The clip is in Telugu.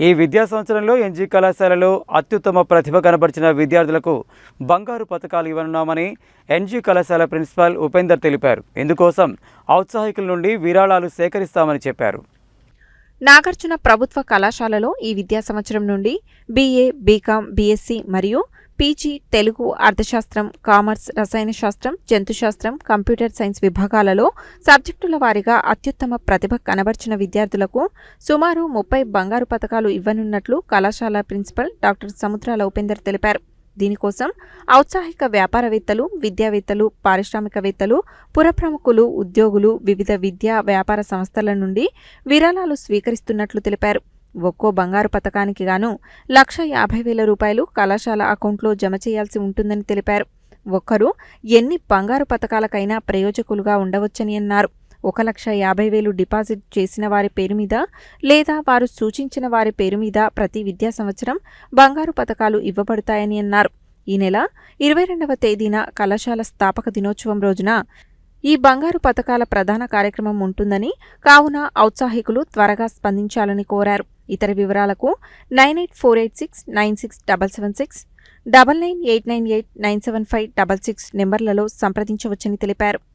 ఈ విద్యా సంవత్సరంలో ఎన్జీ కళాశాలలో అత్యుత్తమ ప్రతిభ కనబరిచిన విద్యార్థులకు బంగారు పథకాలు ఇవ్వనున్నామని ఎన్జీ కళాశాల ప్రిన్సిపాల్ ఉపేందర్ తెలిపారు. ఇందుకోసం ఔత్సాహికుల నుండి విరాళాలు సేకరిస్తామని చెప్పారు. నాగార్జున ప్రభుత్వ కళాశాలలో ఈ విద్యా సంవత్సరం నుండి బీఏ బీకాం బీఎస్సీ మరియు పీజీ తెలుగు అర్థశాస్త్రం కామర్స్ రసాయన శాస్త్రం జంతుశాస్త్రం కంప్యూటర్ సైన్స్ విభాగాలలో సబ్జెక్టుల వారీగా అత్యుత్తమ ప్రతిభ కనబర్చిన విద్యార్థులకు సుమారు ముప్పై బంగారు పథకాలు ఇవ్వనున్నట్లు కళాశాల ప్రిన్సిపల్ డాక్టర్ సముద్రాల ఉపేందర్ తెలిపారు. దీనికోసం ఔత్సాహిక వ్యాపారవేత్తలు విద్యావేత్తలు పారిశ్రామికవేత్తలు పురప్రముఖులు ఉద్యోగులు వివిధ విద్యా వ్యాపార సంస్థల నుండి విరాళాలు స్వీకరిస్తున్నట్లు తెలిపారు. ఒక్కో బంగారు పథకానికి గాను లక్ష యాభై వేల రూపాయలు కళాశాల అకౌంట్లో జమ చేయాల్సి ఉంటుందని తెలిపారు. ఒక్కరు ఎన్ని బంగారు పథకాలకైనా ప్రయోజకులుగా ఉండవచ్చని అన్నారు. ఒక లక్ష యాభై వేలు డిపాజిట్ చేసిన వారి పేరు మీద లేదా వారు సూచించిన వారి పేరు మీద ప్రతి విద్యా సంవత్సరం బంగారు పథకాలు ఇవ్వబడతాయని అన్నారు. ఈ నెల ఇరవై రెండవ తేదీన కళాశాల స్థాపక దినోత్సవం రోజున ఈ బంగారు పథకాల ప్రధాన కార్యక్రమం ఉంటుందని కావున ఔత్సాహికులు త్వరగా స్పందించాలని కోరారు. ఇతర వివరాలకు nine eight four eight six nine six double seven six double nine eight nine eight nine seven five double six నెంబర్లలో సంప్రదించవచ్చని తెలిపారు.